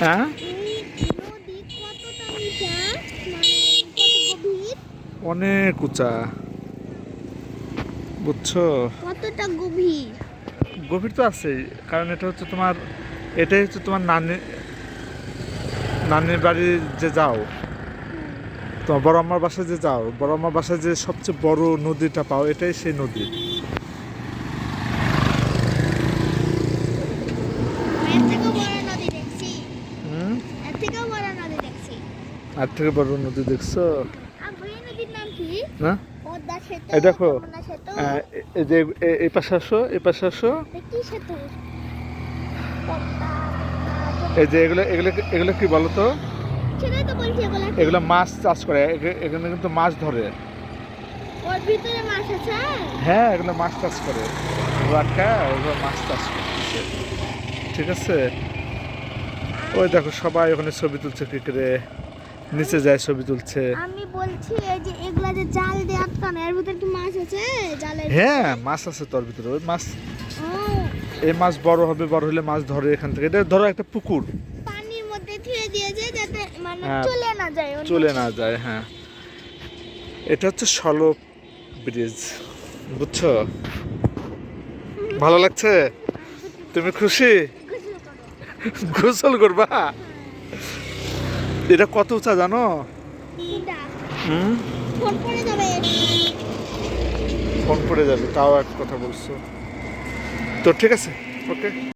হ্যাঁ? মানে অনেক উঁচা। বুঝছ? কতটা গভীর? গভীর তো আছেই কারণ এটা হচ্ছে তোমার এটাই হচ্ছে তোমার নানি নানির বাড়ি যে যাও। তোমার বড় আম্মার বাসায় যে যাও বড় আম্মার বাসায় যে সবচেয়ে বড় নদীটা পাও এটাই সেই নদী এর থেকেও বড় নদী দেখছি হুম এর থেকেও বড় নদী দেখছি আর থেকে বড় নদী দেখছ না? এই দেখো। যে এই পাশে আসো এই পাশে আসো। এই যে এগুলো এগুলো এগুলো কি বলো তো? সেটাই তো বলছি এগুলো মাছ চাষ করে এখানে কিন্তু মাছ ধরে। হ্যাঁ এগুলো মাছ চাষ করে। রাখা ওগুলো মাছ চাষ করতেছে। ঠিক আছে? ওই দেখো সবাই ওখানে ছবি তুলছে ক্রিকেটে নিচে যায় ছবি তুলছে। আমি বলছি এই যে এগুলা যে জাল দিয়ে আটকানো এর ভিতরে কি মাছ আছে? জালের হ্যাঁ মাছ আছে তোর ভিতরে। ওই মাছ এই মাছ বড় হবে বড় হলে মাছ ধরে এখান থেকে। এটা ধরো একটা পুকুর। পানির মধ্যে থুয়ে দিয়েছে যাতে মানে হ্যাঁ, চলে না যায় চলে না যায় হ্যাঁ। এটা হচ্ছে সলপ ব্রিজ বুঝছ? ভালো লাগছে? তুমি খুশি। গোসল করবা? এটা কত উঁচা জানো? হুম? ফোন পড়ে যাবে তাও এক কথা বলছো। তো ঠিক আছে ওকে।